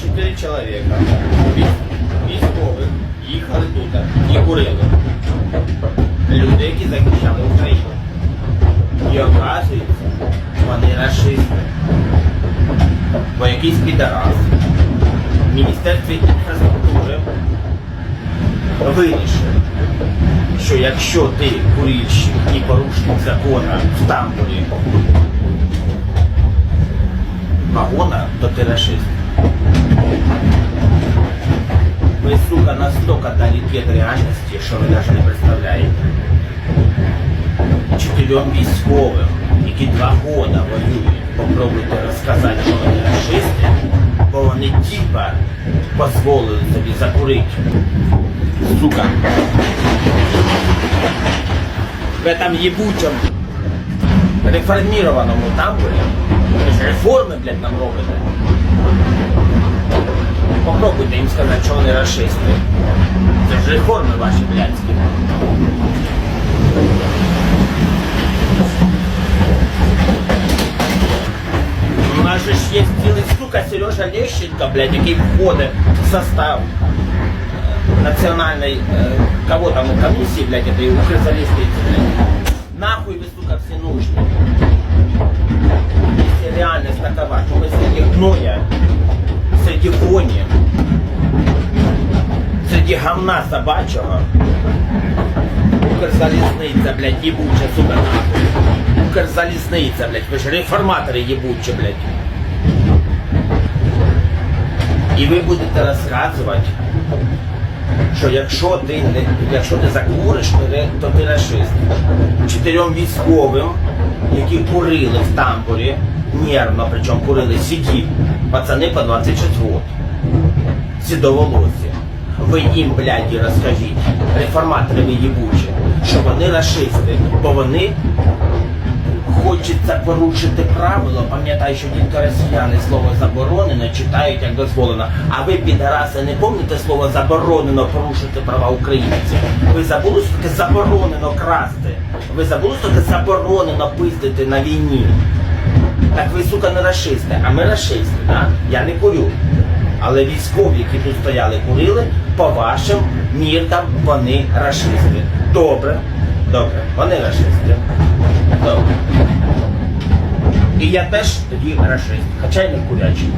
Чотири, чоловіка військ- військових їхали тут і курили. Люди, які захищали Україну. І оказується, вони расисти. Бо якийсь підарас в Міністерстві інфраструктури вирішив, що якщо ти курильщик і порушник закона в тамбурі вагона, то ти расист. Ви, сука, настолько далеки від реальності, що ви навіть не представляєте. Чотирьом військовим, які два года воюють, попробуйте розказати, що вони расисти, бо вони типа дозволили собі закурити. Сука. В этом ебучем реформированному тамбурі ви ж реформи, блядь, нам робите. Попробуйте їм сказати, що вони расисти. Це ж реформи ваші блядські. У нас же ж є цілий сука Сережа Лещенко, блядь, який входить в состав е, національної е, кого там комісії, блядь, этой укрзалістиці, блядь. Нахуй ви, сука, всі нужні. Якщо реальність такова, що ми среди гноя, среди вони, среди гамна собачого, Укрзалізниця, блядь, ебуча, сука, нахуй. Укрзалізниця, блядь, ви ж реформатори єбучі, блядь. І ви будете розказувати, що якщо ти не якщо ти закуриш, то, ре- то ти расист. Чотирьом військовим, які курили в тамбурі, нервно, причому курили сіді, пацани по 26 років. Сідоволосі. Ви їм, блядь, розкажіть, реформатори ви їбучі, що вони расисти, бо вони хочеться порушити правило, пам'ятаю, що тільки росіяни слово заборонено читають як дозволено. А ви, підараси, не пам'ятаєте слово заборонено порушити права українців? Ви забули, що таке заборонено красти? Ви забули, що таке заборонено пиздити на війні? Так ви, сука, не расисти, а ми расисти, да? Я не курю. Але військові, які тут стояли, курили, по вашим міркам вони расисти. Добре, добре, вони расисти. Добре. Я теж тоді расист, хоча й не курячий.